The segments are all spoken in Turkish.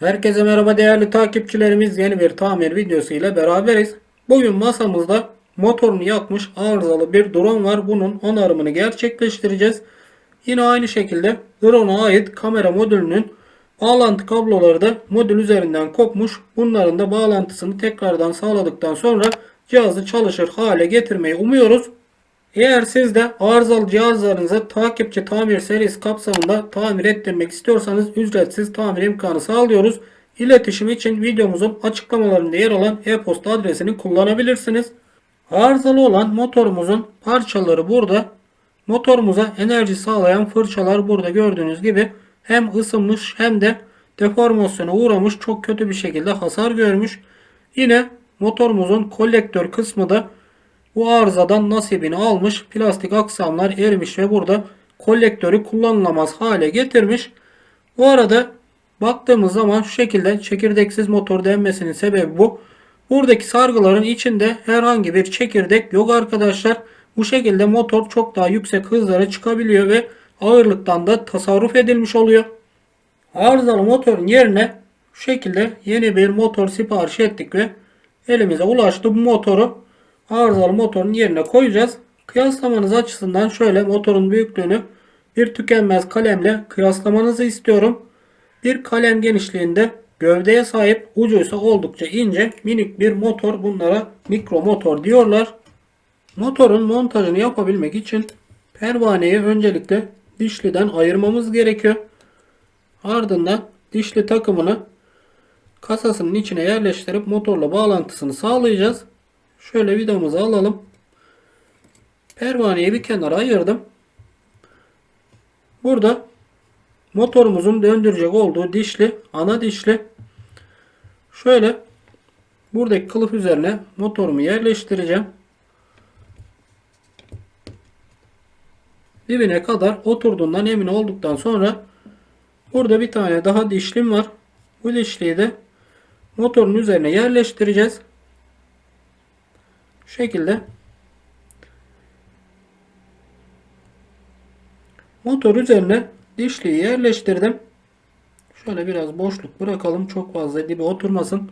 Herkese merhaba değerli takipçilerimiz. Yeni bir tamir videosu ile beraberiz. Bugün masamızda motorunu yakmış arızalı bir drone var. Bunun onarımını gerçekleştireceğiz. Yine aynı şekilde drone'a ait kamera modülünün bağlantı kabloları da modül üzerinden kopmuş. Bunların da bağlantısını tekrardan sağladıktan sonra cihazı çalışır hale getirmeyi umuyoruz. Eğer siz de arızalı cihazlarınızı takipçi tamir serisi kapsamında tamir ettirmek istiyorsanız ücretsiz tamir imkanı sağlıyoruz. İletişim için videomuzun açıklamalarında yer alan e-posta adresini kullanabilirsiniz. Arızalı olan motorumuzun parçaları burada. Motorumuza enerji sağlayan fırçalar burada gördüğünüz gibi hem ısınmış hem de deformasyona uğramış çok kötü bir şekilde hasar görmüş. Yine motorumuzun kolektör kısmı da bu arızadan nasibini almış. Plastik aksamlar erimiş ve burada kolektörü kullanılamaz hale getirmiş. Bu arada baktığımız zaman şu şekilde çekirdeksiz motor denmesinin sebebi bu. Buradaki sargıların içinde herhangi bir çekirdek yok arkadaşlar. Bu şekilde motor çok daha yüksek hızlara çıkabiliyor ve ağırlıktan da tasarruf edilmiş oluyor. Arızalı motorun yerine şu şekilde yeni bir motor sipariş ettik ve elimize ulaştı. Bu motoru arızalı motorun yerine koyacağız. Kıyaslamanız açısından şöyle motorun büyüklüğünü bir tükenmez kalemle kıyaslamanızı istiyorum. Bir kalem genişliğinde gövdeye sahip ucu ise oldukça ince minik bir motor bunlara mikro motor diyorlar. Motorun montajını yapabilmek için pervaneyi öncelikle dişliden ayırmamız gerekiyor. Ardından dişli takımını kasasının içine yerleştirip motorla bağlantısını sağlayacağız. Şöyle vidamızı alalım. Pervaneyi bir kenara ayırdım. Burada motorumuzun döndürecek olduğu dişli, ana dişli. Şöyle buradaki kılıf üzerine motorumu yerleştireceğim. Dibine kadar oturduğundan emin olduktan sonra burada bir tane daha dişlim var. Bu dişliyi de motorun üzerine yerleştireceğiz. Şu şekilde motor üzerine dişliyi yerleştirdim. Şöyle biraz boşluk bırakalım. Çok fazla dibe oturmasın.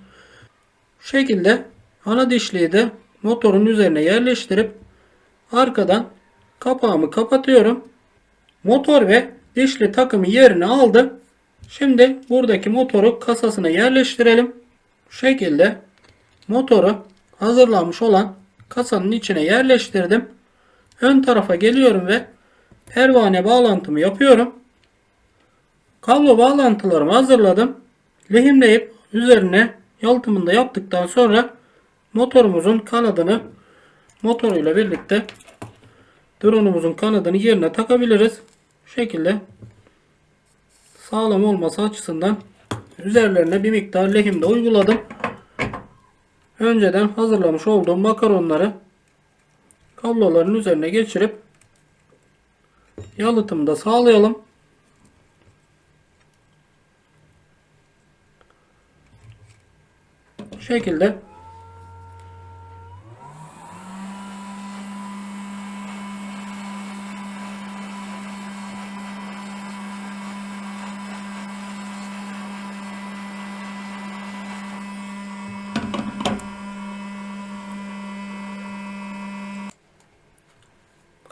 Şu şekilde ana dişliyi de motorun üzerine yerleştirip arkadan kapağımı kapatıyorum. Motor ve dişli takımı yerine aldı. Şimdi buradaki motoru kasasına yerleştirelim. Şu şekilde motoru hazırlanmış olan kasanın içine yerleştirdim. Ön tarafa geliyorum ve pervane bağlantımı yapıyorum. Kablo bağlantılarımı hazırladım. Lehimleyip üzerine yalıtımını da yaptıktan sonra motorumuzun kanadını motoruyla birlikte drone'umuzun kanadını yerine takabiliriz. Bu şekilde sağlam olması açısından üzerlerine bir miktar lehim de uyguladım. Önceden hazırlamış olduğum makaronları kabloların üzerine geçirip yalıtımı da sağlayalım. Bu şekilde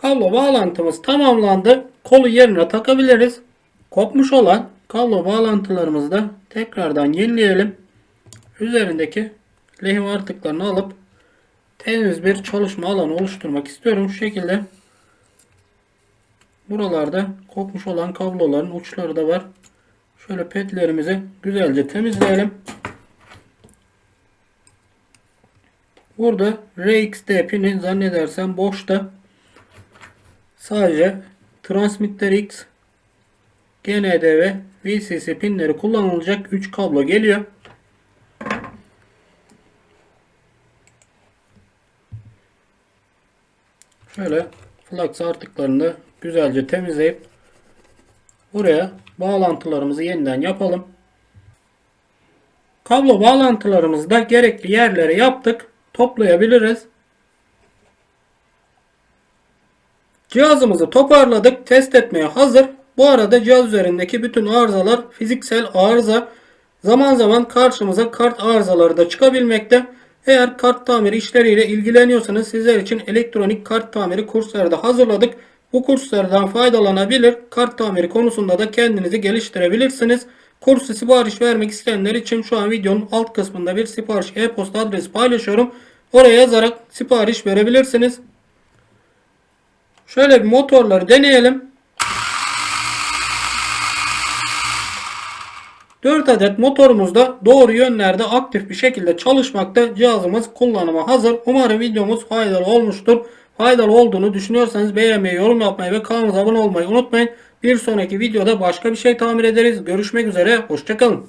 Kablo bağlantımız tamamlandı. Kolu yerine takabiliriz. Kopmuş olan kablo bağlantılarımızı da tekrardan yenileyelim. Üzerindeki lehim artıklarını alıp temiz bir çalışma alanı oluşturmak istiyorum. Şu şekilde buralarda kopmuş olan kabloların uçları da var. Şöyle petlerimizi güzelce temizleyelim. Burada RXD pini zannedersem boşta. Sadece transmitter X, GND ve VCC pinleri kullanılacak 3 kablo geliyor. Şöyle flux artıklarını güzelce temizleyip buraya bağlantılarımızı yeniden yapalım. Kablo bağlantılarımızı da gerekli yerlere yaptık. Toplayabiliriz. Cihazımızı toparladık. Test etmeye hazır. Bu arada cihaz üzerindeki bütün arızalar fiziksel arıza. Zaman zaman karşımıza kart arızaları da çıkabilmekte. Eğer kart tamiri işleriyle ilgileniyorsanız sizler için elektronik kart tamiri kursları da hazırladık. Bu kurslardan faydalanabilir. Kart tamiri konusunda da kendinizi geliştirebilirsiniz. Kursu sipariş vermek isteyenler için şu an videonun alt kısmında bir sipariş e-posta adresi paylaşıyorum. Oraya yazarak sipariş verebilirsiniz. Şöyle bir motorları deneyelim. 4 adet motorumuz da doğru yönlerde aktif bir şekilde çalışmakta. Cihazımız kullanıma hazır. Umarım videomuz faydalı olmuştur. Faydalı olduğunu düşünüyorsanız beğenmeyi, yorum yapmayı ve kanalımıza abone olmayı unutmayın. Bir sonraki videoda başka bir şey tamir ederiz. Görüşmek üzere. Hoşçakalın.